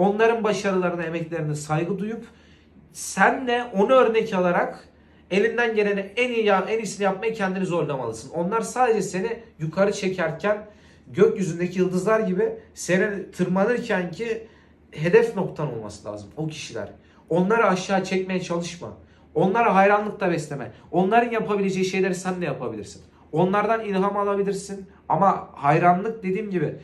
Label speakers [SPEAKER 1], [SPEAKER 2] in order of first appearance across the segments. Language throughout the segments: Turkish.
[SPEAKER 1] onların başarılarına, emeklerine saygı duyup sen de onu örnek alarak elinden geleni en iyi en iyisini yapmaya kendini zorlamalısın. Onlar sadece seni yukarı çekerken gökyüzündeki yıldızlar gibi seni tırmanırken ki hedef noktan olması lazım o kişiler. Onları aşağı çekmeye çalışma. Onlara hayranlık da besleme. Onların yapabileceği şeyleri sen de yapabilirsin. Onlardan ilham alabilirsin ama hayranlık dediğim gibi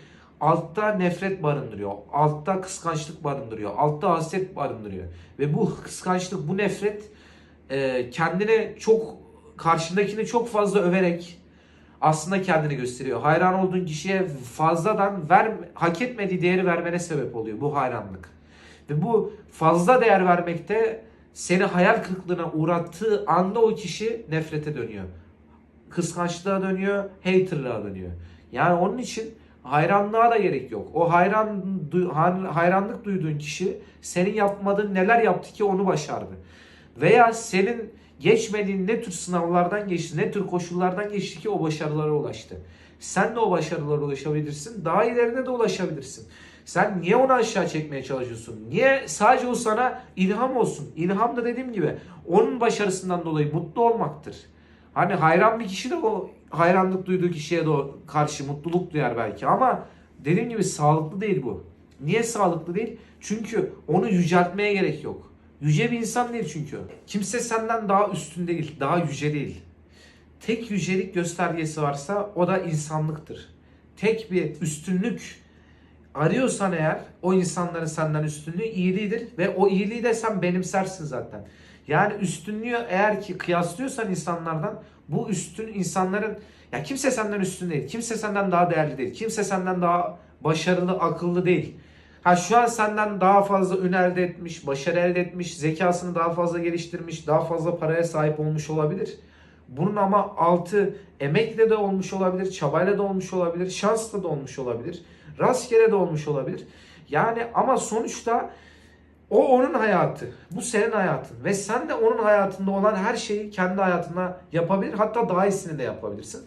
[SPEAKER 1] altta nefret barındırıyor. Altta kıskançlık barındırıyor. Altta haset barındırıyor. Ve bu kıskançlık, bu nefret e, kendini çok karşındakini çok fazla överek aslında kendini gösteriyor. Hayran olduğun kişiye fazladan ver, hak etmediği değeri vermene sebep oluyor bu hayranlık. Ve bu fazla değer vermekte seni hayal kırıklığına uğrattığı anda o kişi nefrete dönüyor. Kıskançlığa dönüyor, haterlığa dönüyor. Yani onun için hayranlığa da gerek yok. O hayran hayranlık duyduğun kişi senin yapmadığın neler yaptı ki onu başardı. Veya senin geçmediğin ne tür sınavlardan geçti, ne tür koşullardan geçti ki o başarılara ulaştı. Sen de o başarılara ulaşabilirsin. Daha ilerine de ulaşabilirsin. Sen niye onu aşağı çekmeye çalışıyorsun? Niye sadece o sana ilham olsun? İlham da dediğim gibi onun başarısından dolayı mutlu olmaktır. Hani hayran bir kişi de o hayranlık duyduğu kişiye de karşı mutluluk duyar belki ama dediğim gibi sağlıklı değil bu. Niye sağlıklı değil? Çünkü onu yüceltmeye gerek yok. Yüce bir insan değil çünkü. Kimse senden daha üstün değil, daha yüce değil. Tek yücelik göstergesi varsa o da insanlıktır. Tek bir üstünlük arıyorsan eğer o insanların senden üstünlüğü iyiliğidir ve o iyiliği de sen benimsersin zaten. Yani üstünlüğü eğer ki kıyaslıyorsan insanlardan bu üstün insanların ya kimse senden üstün değil. Kimse senden daha değerli değil. Kimse senden daha başarılı, akıllı değil. Ha şu an senden daha fazla ün elde etmiş, başarı elde etmiş, zekasını daha fazla geliştirmiş, daha fazla paraya sahip olmuş olabilir. Bunun ama altı emekle de olmuş olabilir, çabayla da olmuş olabilir, şansla da olmuş olabilir, rastgele de olmuş olabilir. Yani ama sonuçta o onun hayatı. Bu senin hayatın. Ve sen de onun hayatında olan her şeyi kendi hayatına yapabilir. Hatta daha iyisini de yapabilirsin.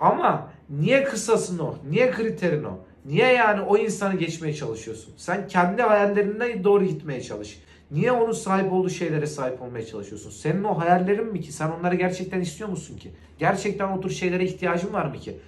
[SPEAKER 1] Ama niye kısasın o? Niye kriterin o? Niye yani o insanı geçmeye çalışıyorsun? Sen kendi hayallerine doğru gitmeye çalış. Niye onun sahip olduğu şeylere sahip olmaya çalışıyorsun? Senin o hayallerin mi ki? Sen onları gerçekten istiyor musun ki? Gerçekten o tür şeylere ihtiyacın var mı ki?